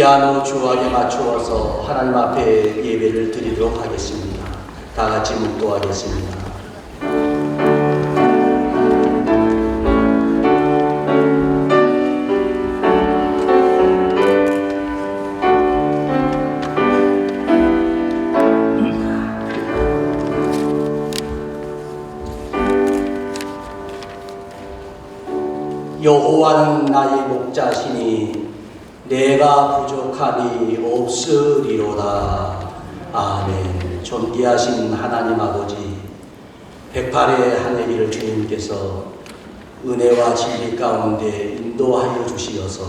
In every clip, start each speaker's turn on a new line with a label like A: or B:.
A: 피아노 주악에 맞추어서 하나님 앞에 예배를 드리도록 하겠습니다. 다 같이 묵도하겠습니다. 여호와는 나의 목자시니 내가 부족 함이 없으리로다. 아멘. 존귀하신 하나님 아버지, 백팔의 하늘이를 주님께서 은혜와 진리 가운데 인도하여 주시어서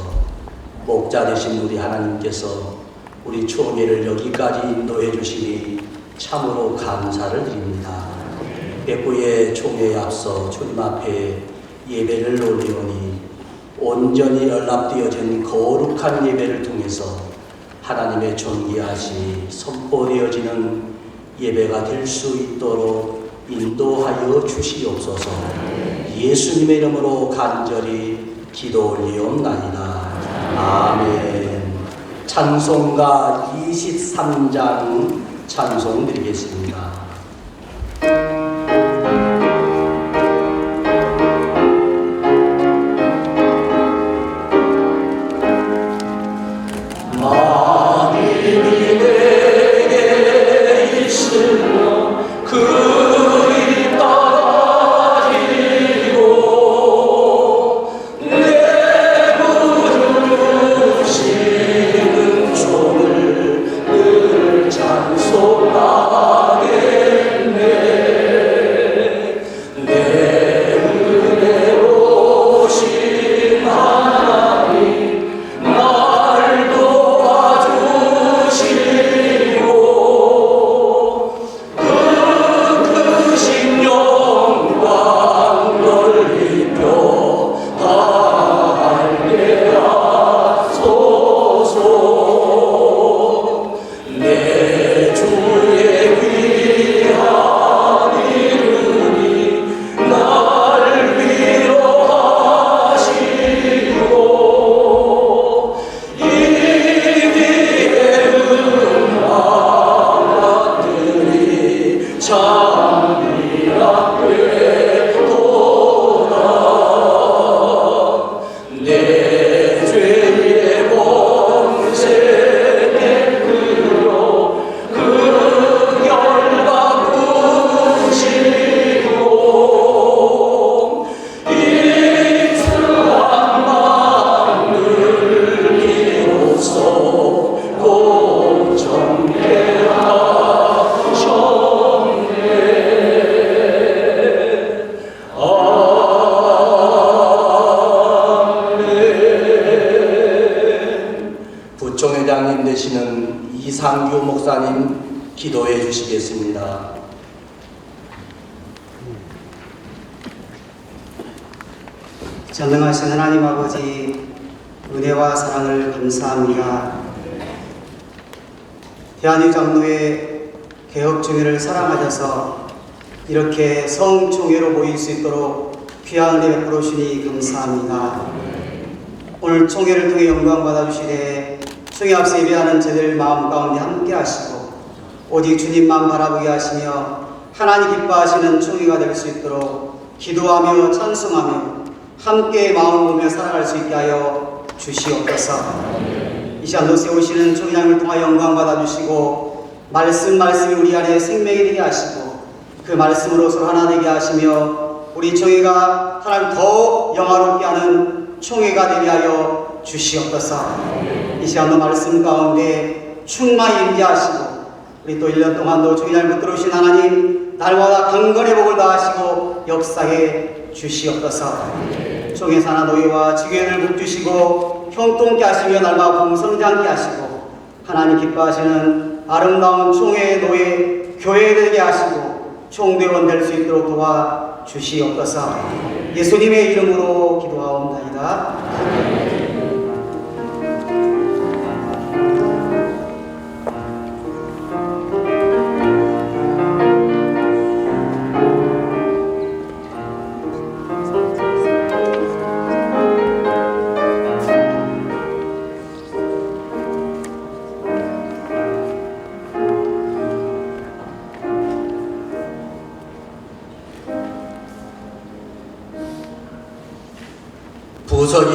A: 목자 되신 우리 하나님께서 우리 총회를 여기까지 인도해 주시니 참으로 감사를 드립니다. 백구의 총회에 앞서 주님 앞에 예배를 올리오니 온전히 연락되어진 거룩한 예배를 통해서 하나님의 존귀하시 선포되어지는 예배가 될 수 있도록 인도하여 주시옵소서 예수님의 이름으로 간절히 기도 올리옵나이다. 아멘. 찬송가 23장 찬송 드리겠습니다. 저 하나님
B: 아버지 은혜와 사랑을 감사합니다. 대한유 장로의 개혁총회를 사랑하셔서 이렇게 성총회로 모일 수 있도록 귀한 은혜 베풀어 주시니 감사합니다. 오늘 총회를 통해 영광 받아주시되 총회 앞서 예배하는 저들 마음 가운데 함께 하시고 오직 주님만 바라보게 하시며 하나님 기뻐하시는 총회가 될 수 있도록 기도하며 찬송하며 함께 마음을 모며 살아갈 수 있게 하여 주시옵소서. 이 시간도 세우시는 총회장을 통하여 영광 받아주시고 말씀 말씀이 우리 안에 생명이 되게 하시고 그 말씀으로 서로 하나 되게 하시며 우리 총회가 하나님 더 영화롭게 하는 총회가 되게 하여 주시옵소서. 이 시간도 말씀 가운데 충만히 임재하시고 우리 또 1년 동안도 총회장을 붙들어 오신 하나님 날마다 강건의 복을 다하시고 역사해 주시옵소서. 총회 산하 노예와 지교회를 복주시고 형통케 하시며 날마다 공성장케 하시고 하나님 기뻐하시는 아름다운 총회 노예 교회 되게 하시고 총대원 될 수 있도록 도와 주시옵소서. 예수님의 이름으로 기도하옵나이다.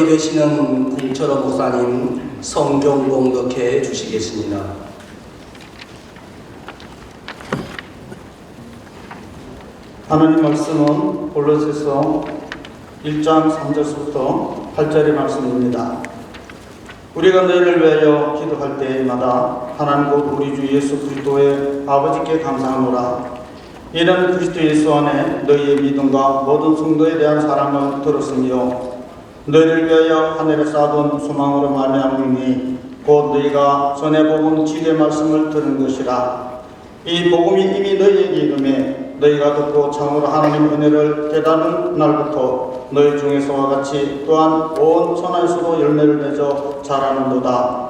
C: 되시는 궁철원 목사님 성경 공독해 주시겠습니다.
D: 하나님 말씀은 골로새서 1장 3절부터 8절의 말씀입니다. 우리가 너희를 위하여 기도할 때마다 하나님 곧 우리 주 예수 그리스도의 아버지께 감사하노라. 이는 그리스도 예수 안에 너희의 믿음과 모든 성도에 대한 사랑을 들었으며 너희를 위하여 하늘에 쌓아둔 소망으로 말미암으니 곧 너희가 전에 복음 지대 말씀을 들은 것이라. 이 복음이 이미 너희에게 이름에 너희가 듣고 참으로 하나님 은혜를 깨닫는 날부터 너희 중에서와 같이 또한 온 천하에서도 열매를 맺어 자라는도다.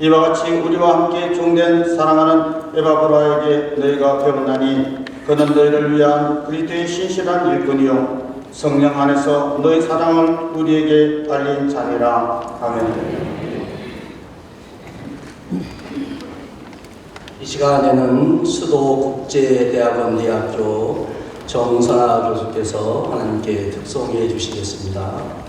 D: 이와 같이 우리와 함께 종된 사랑하는 에바브라에게 너희가 배웠나니 그는 너희를 위한 그리스도의 신실한 일꾼이요 성령 안에서 너희 사랑을 우리에게 알린 자니라. 아멘.
C: 이 시간에는 수도국제대학원 대학교 정선아 교수께서 하나님께 특송해 주시겠습니다.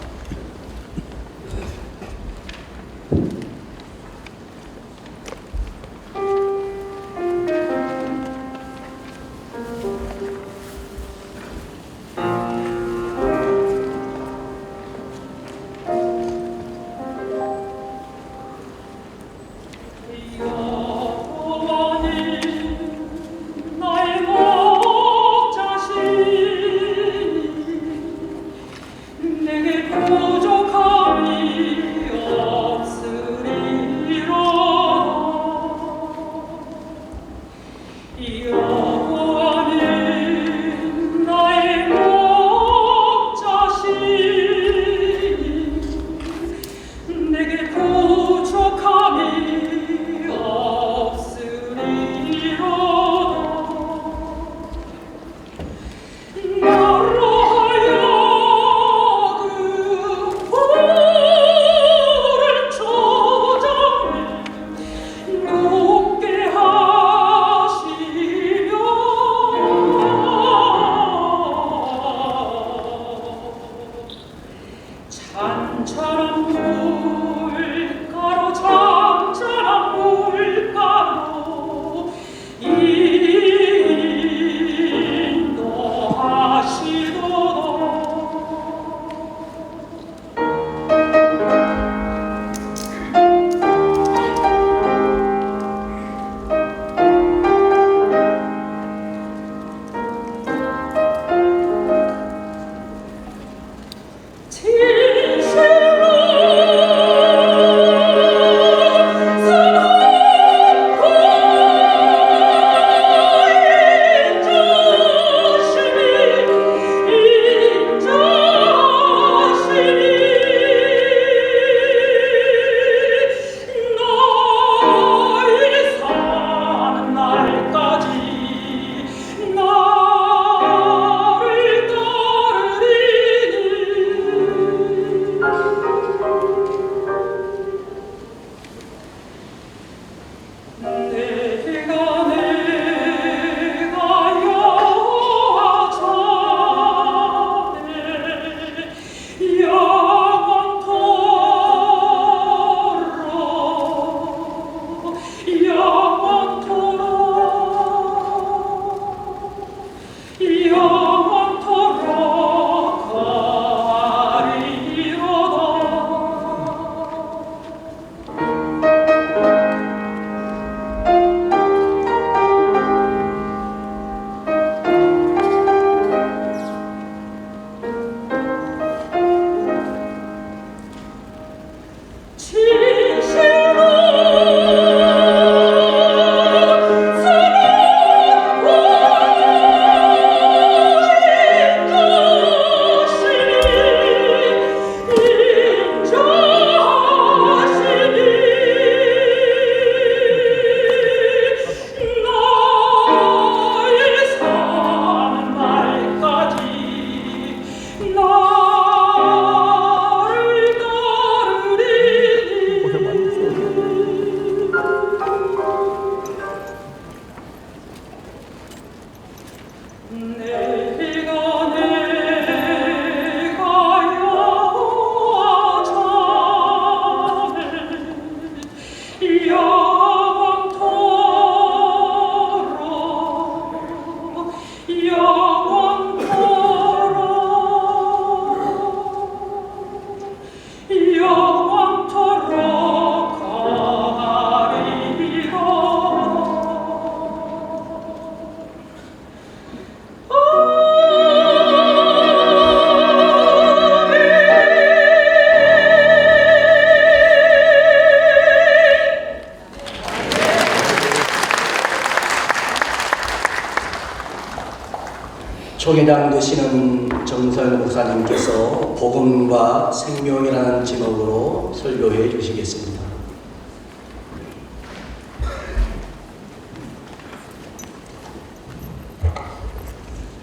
A: 총회장 되시는 정설 목사님께서 복음과 생명이라는 제목으로 설교해 주시겠습니다.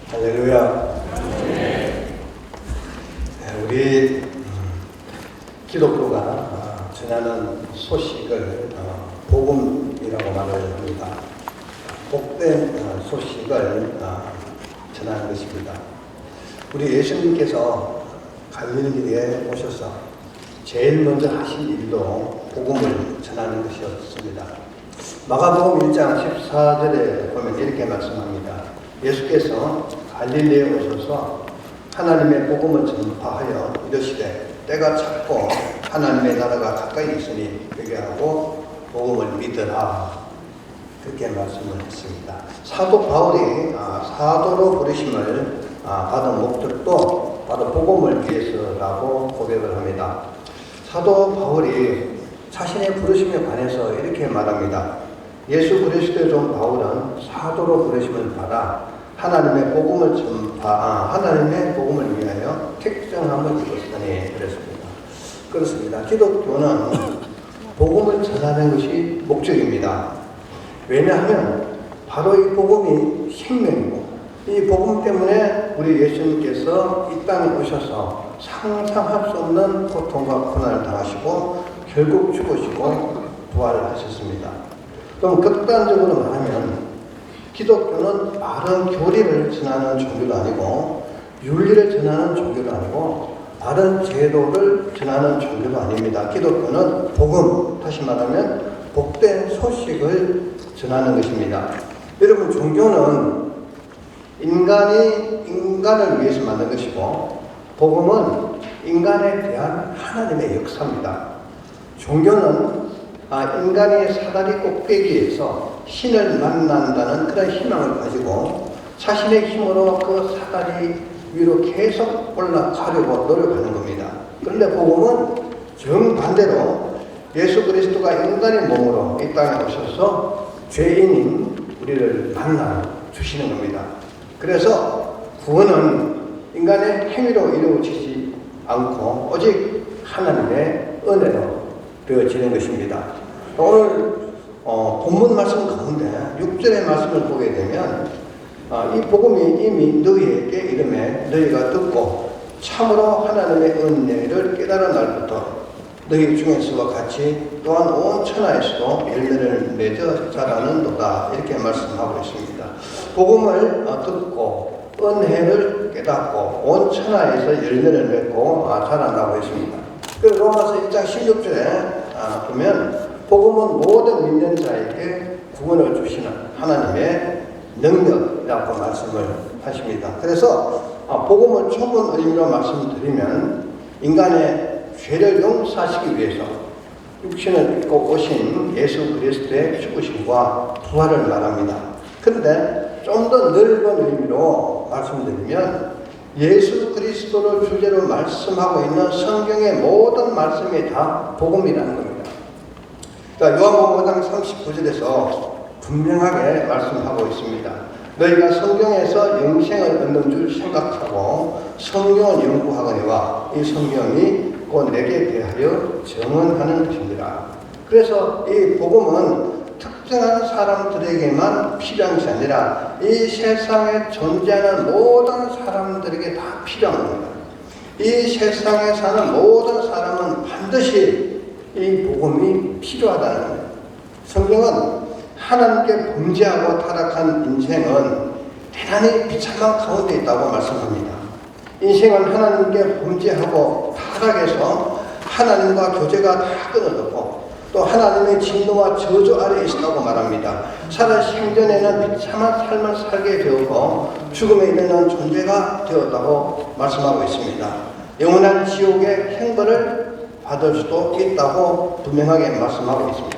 E: 할렐루야. 네, 우리 음, 기독교가 어, 전하는 소식을 어, 복음이라고 말을 합니다. 복된 어, 소식을 어, 전하는 것입니다. 우리 예수님께서 갈릴리에 오셔서 제일 먼저 하신 일도 복음을 전하는 것이었습니다. 마가복음 1장 14절에 보면 이렇게 말씀합니다. 예수께서 갈릴리에 오셔서 하나님의 복음을 전파하여 이르시되 때가 찼고 하나님의 나라가 가까이 있으니 회개하고 복음을 믿으라 그렇게 말씀을 했습니다. 사도 바울이 아, 사도로 부르심을 아, 받은 목적도 바로 복음을 위해서라고 고백을 합니다. 사도 바울이 자신의 부르심에 관해서 이렇게 말합니다. 예수 그리스도의 종 바울은 사도로 부르심을 받아 하나님의 복음을 전파, 아, 하나님의 복음을 위하여 택정함을 입었으니 그랬습니다. 그렇습니다. 기독교는 복음을 전하는 것이 목적입니다. 왜냐하면 바로 이 복음이 생명이고 이 복음 때문에 우리 예수님께서 이 땅에 오셔서 상상할 수 없는 고통과 고난을 당하시고 결국 죽으시고 부활을 하셨습니다. 그럼 극단적으로 말하면 기독교는 바른 교리를 전하는 종교도 아니고 윤리를 전하는 종교도 아니고 바른 제도를 전하는 종교도 아닙니다. 기독교는 복음, 다시 말하면 복된 소식을 전하는 것입니다. 여러분, 종교는 인간이 인간을 위해서 만든 것이고, 복음은 인간에 대한 하나님의 역사입니다. 종교는 아, 인간이 사다리 꼭대기에서 신을 만난다는 그런 희망을 가지고 자신의 힘으로 그 사다리 위로 계속 올라가려고 노력하는 겁니다. 그런데 복음은 정반대로 예수 그리스도가 인간의 몸으로 이 땅에 오셔서 죄인인 우리를 만나 주시는 겁니다. 그래서 구원은 인간의 행위로 이루어지지 않고 오직 하나님의 은혜로 되어지는 것입니다. 오늘 어, 본문 말씀 가운데 6절의 말씀을 보게 되면 아, 이 복음이 이미 너희에게 이름에 너희가 듣고 참으로 하나님의 은혜를 깨달은 날부터 너희 중에서와 같이 또한 온 천하에서도 열매를 맺어 자라는 도다 이렇게 말씀하고 있습니다. 복음을 어, 듣고 은혜를 깨닫고 온 천하에서 열매를 맺고 아, 자란다고 했습니다. 그리고 로마서 1장 16절에 아, 보면 복음은 모든 믿는 자에게 구원을 주시는 하나님의 능력이라고 말씀을 하십니다. 그래서 아, 복음을 좁은 의미로 말씀드리면 인간의 죄를 용서하시기 위해서 육신을 입고 오신 예수 그리스도의 죽으심과 부활을 말합니다. 그런데 좀 더 넓은 의미로 말씀드리면 예수 그리스도를 주제로 말씀하고 있는 성경의 모든 말씀이 다 복음이라는 겁니다. 그러니까 요한복음 5장 39절에서 분명하게 말씀하고 있습니다. 너희가 성경에서 영생을 얻는 줄 생각하고 성경을 연구하거니와 이 성경이 곧 내게 대하여 증언하는 것입니다. 그래서 이 복음은 특정한 사람들에게만 필요한 것이 아니라 이 세상에 존재하는 모든 사람들에게 다 필요한 겁니다. 이 세상에 사는 모든 사람은 반드시 이 복음이 필요하다는 겁니다. 성경은 하나님께 범죄하고 타락한 인생은 대단히 비참한 가운데 있다고 말씀합니다. 인생은 하나님께 범죄하고 타락해서 하나님과 교제가 다 끊어졌고 또 하나님의 진노와 저주 아래에 있다고 말합니다. 살아 생전에는 비참한 삶을 살게 되었고 죽음에 이르는 존재가 되었다고 말씀하고 있습니다. 영원한 지옥의 행벌을 받을 수도 있다고 분명하게 말씀하고 있습니다.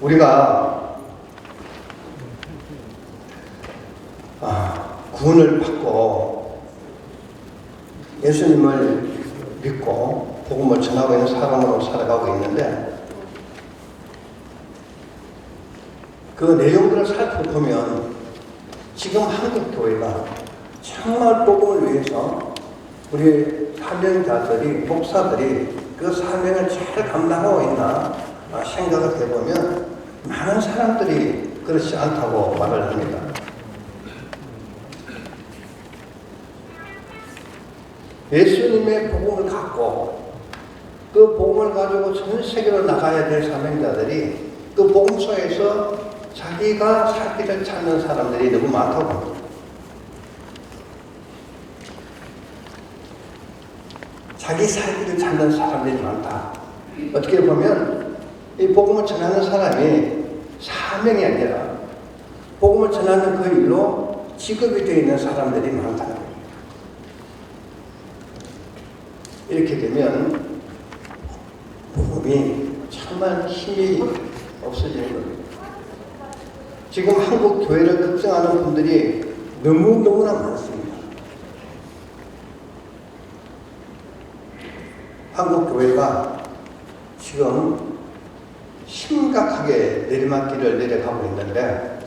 E: 우리가 아, 구원을 받고 예수님을 믿고 복음을 전하고 있는 사람으로 살아가고 있는데 그 내용들을 살펴보면 지금 한국 교회가 정말 복음을 위해서 우리 사명자들이 목사들이 그 사명을 잘 감당하고 있나 아, 생각을 해보면 많은 사람들이 그렇지 않다고 말을 합니다. 예수님의 복음을 갖고 그 복음을 가지고 전 세계로 나가야 될 사명자들이 그 복음 속에서 자기가 살 길을 찾는 사람들이 너무 많다고 합니다. 자기 살 길을 찾는 사람들이 많다. 어떻게 보면 이 복음을 전하는 사람이 사명이 아니라 복음을 전하는 그 일로 직업이 되어 있는 사람들이 많다는 겁니다. 이렇게 되면 복음이 정말 힘이 없어지는 겁니다. 지금 한국 교회를 걱정하는 분들이 너무너무나 많습니다. 한국 교회가 지금 심각하게 내리막길을 내려가고 있는데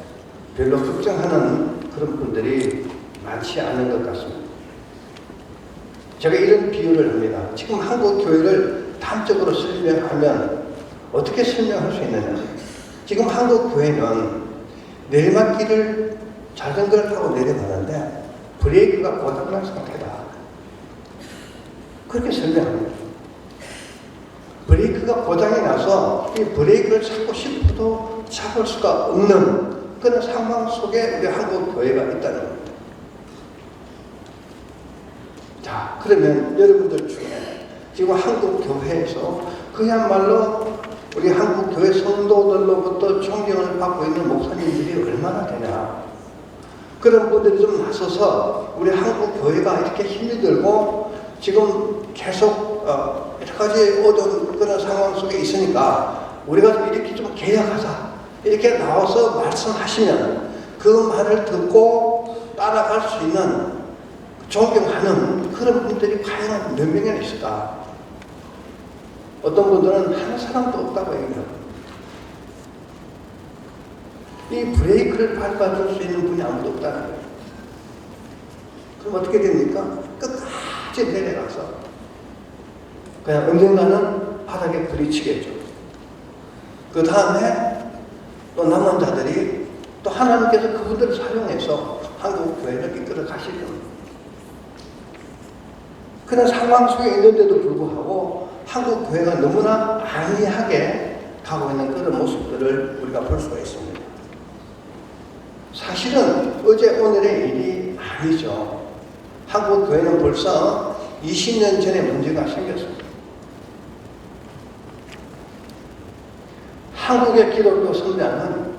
E: 별로 걱정하는 그런 분들이 많지 않은 것 같습니다. 제가 이런 비유를 합니다. 지금 한국 교회를 단적으로 설명하면 어떻게 설명할 수 있느냐? 지금 한국 교회는 내리막길을 자전거를 타고 내려가는데 브레이크가 고장난 상태다. 그렇게 설명합니다. 브레이크가 고장이 나서 이 브레이크를 잡고 싶어도 잡을 수가 없는 그런 상황 속에 우리 한국 교회가 있다는 겁니다. 자, 그러면 여러분들 중에 지금 한국 교회에서 그야말로 우리 한국 교회 성도들로부터 존경을 받고 있는 목사님들이 얼마나 되냐. 그런 분들이 좀 나서서 우리 한국 교회가 이렇게 힘이 들고 지금 계속 어, 여러 가지 어두운 그런 상황 속에 있으니까 우리가 좀 이렇게 좀 개혁하자. 이렇게 나와서 말씀하시면 그 말을 듣고 따라갈 수 있는 존경하는 그런 분들이 과연 몇 명이나 있을까? 어떤 분들은 한 사람도 없다고 얘기해요. 이 브레이크를 밟아줄 수 있는 분이 아무도 없다는 거예요. 그럼 어떻게 됩니까? 끝까지 내려가서 그냥 언젠가는 바닥에 부딪히겠죠. 그 다음에 또 남은 자들이 또 하나님께서 그분들을 사용해서 한국 교회를 이끌어 가실 겁니다. 그런 상황 속에 있는데도 불구하고 한국 교회가 너무나 안이하게 가고 있는 그런 모습들을 우리가 볼 수가 있습니다. 사실은 어제 오늘의 일이 아니죠. 한국 교회는 벌써 20년 전에 문제가 생겼습니다. 한국의 기독교 성장은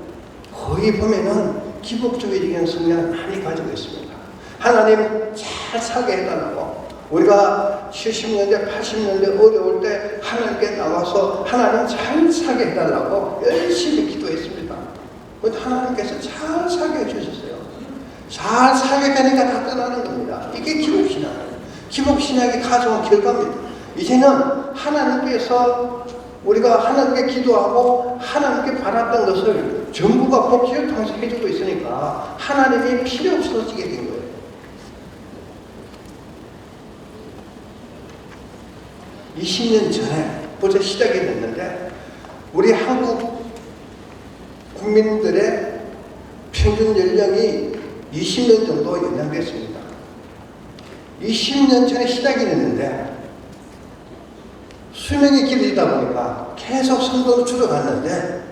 E: 거의 보면은 기복주의적인 성향을 많이 가지고 있습니다. 하나님 잘 살게 해달라고 우리가 70년대, 80년대 어려울 때 하나님께 나와서 하나님 잘 살게 해달라고 열심히 기도했습니다. 근데 하나님께서 잘 살게 해주셨어요. 잘 살게 되니까 다 떠나는 겁니다. 이게 기복신앙이에요. 기복신앙이 가져온 결과입니다. 이제는 하나님께서 우리가 하나님께 기도하고 하나님께 바랐던 것을 전부가 복지를 통해서 해주고 있으니까 하나님이 필요 없어지게 된 거예요. 이십 년 전에 벌써 시작이 됐는데 우리 한국 국민들의 평균 연령이 20년 정도 연장됐습니다. 20년 전에 시작이 됐는데 수명이 길어지다 보니까 계속 성도는 줄어갔는데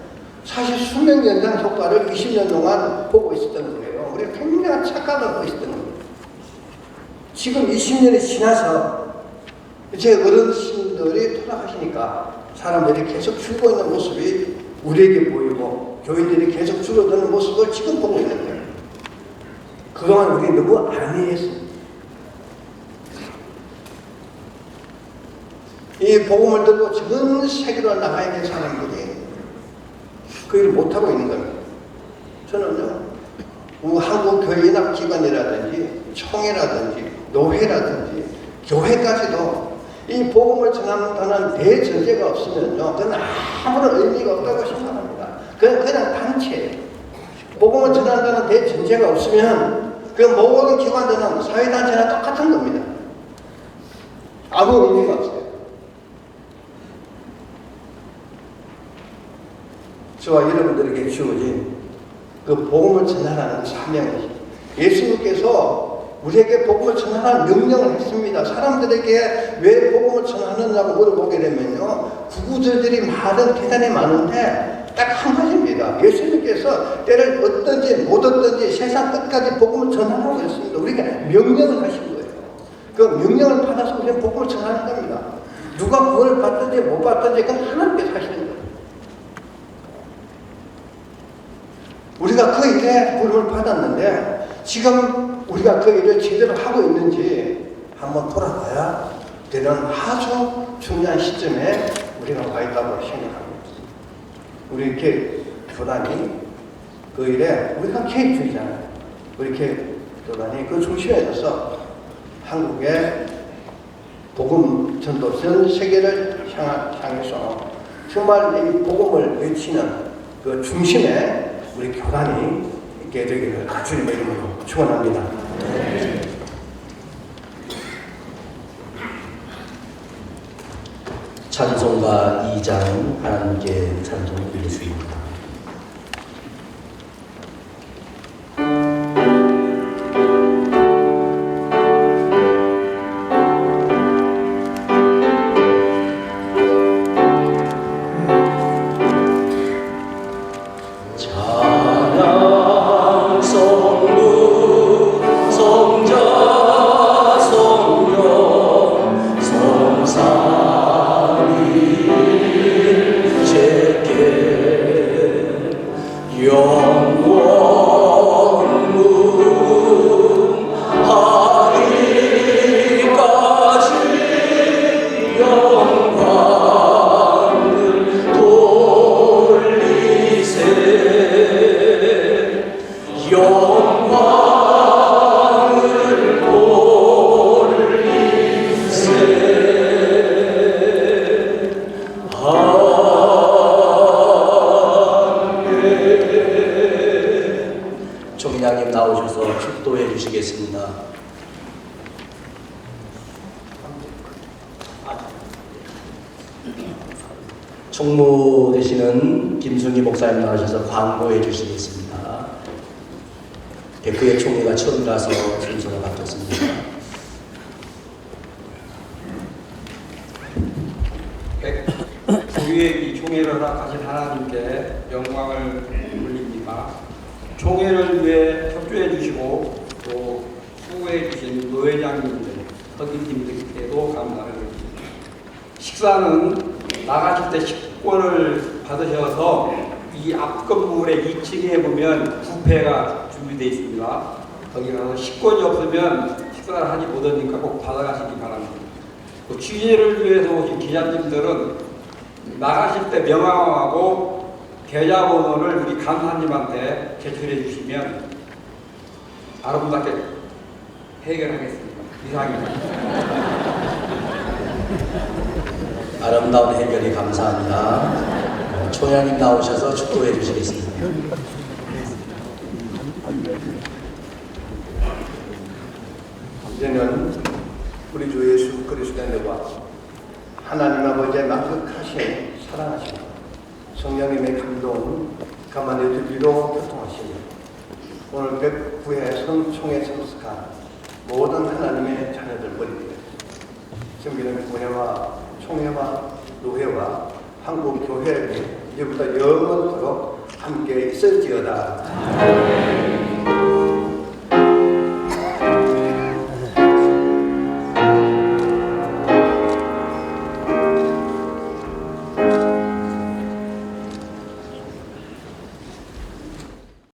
E: 사실 수명 연장 효과를 20년 동안 보고 있었던 거예요. 우리가 굉장히 착각하고 있었던 거예요. 지금 20년이 지나서 이제 어르신들이 돌아가시니까 사람들이 계속 죽고 있는 모습이 우리에게 보이고 교인들이 계속 줄어드는 모습을 지금 보고 있는 거예요. 그동안 우리 너무 안이했습니다. 이 복음을 듣고 전 세계로 나가 있는 사람들이 그 일을 못하고 있는 겁니다. 저는요, 뭐 한국 교회연합기관이라든지 총회라든지 노회라든지 교회까지도 이 복음을 전한다는 대전제가 없으면요, 그건 아무런 의미가 없다고 생각합니다. 그건 그냥 단체예요. 복음을 전한다는 대전제가 없으면 그 모든 기관들은 사회단체나 똑같은 겁니다. 아무 의미가 없어요. 저와 여러분들에게 주어진 그 복음을 전하라는 사명이 예수님께서 우리에게 복음을 전하라는 명령을 했습니다. 사람들에게 왜 복음을 전하느냐고 물어보게 되면요. 구구절들이 말은 대단히 많은데 딱 한 가지입니다. 예수님께서 때를 얻든지 못 얻든지 세상 끝까지 복음을 전하라고 했습니다. 우리가 명령을 하신 거예요. 그 명령을 받아서 우리는 복음을 전하는 겁니다. 누가 구원을 받든지 못 받든지 그건 하나님께서 하시는 거예요. 우리가 그 일에 부름을 받았는데 지금 우리가 그 일을 제대로 하고 있는지 한번 돌아봐야 되는 아주 중요한 시점에 우리가 와 있다고 생각합니다. 우리 이렇게 교단이 그 일에 우리가 개입주의잖아요. 이렇게 교단이 그 중심에 서서 한국의 복음 전도 전 세계를 향해서 정말 이 복음을 외치는 그 중심에 우리 교단이 있게 되기를 주님의 이름으로 축원합니다.
A: 찬송가 2장 하나님께 찬송 백크의 총리가 처음 가서 순서가 바뀌었습니다.
F: 우리의 이 총회를 허락하신 하나님께 영광을 돌립니다. 총회를 위해 협조해 주시고 또 수고해 주신 노회장님들, 서기팀들께도 감사를 드립니다. 식사는 나가실 때 식권을 받으셔서 이 앞 건물의 2층에 보면 뷔페가 준비되어 있습니다. 거기 가서 식권이 없으면 식사를 하지 못하니까 꼭 받아가시기 바랍니다. 또 취재를 위해서 오신 기자님들은 나가실 때 명함하고 계좌번호를 우리 간사님한테 제출해 주시면 아름답게 해결하겠습니다. 이상입니다.
A: 아름다운 해결이 감사합니다. 총장님 나오셔서 축도해 주시겠습니다.
E: 이제는 우리 주 예수 그리스도의 은혜와 하나님 아버지의 만극하신 사랑하심 성령님의 감동 가만히 듣기로 교통하시며 오늘 백구의 성총에 참석한 모든 하나님의 자녀들 머리에 섬기는 교회와 총회와 노회와 한국 교회에게 이제부터 영원토록 함께 있을지어다.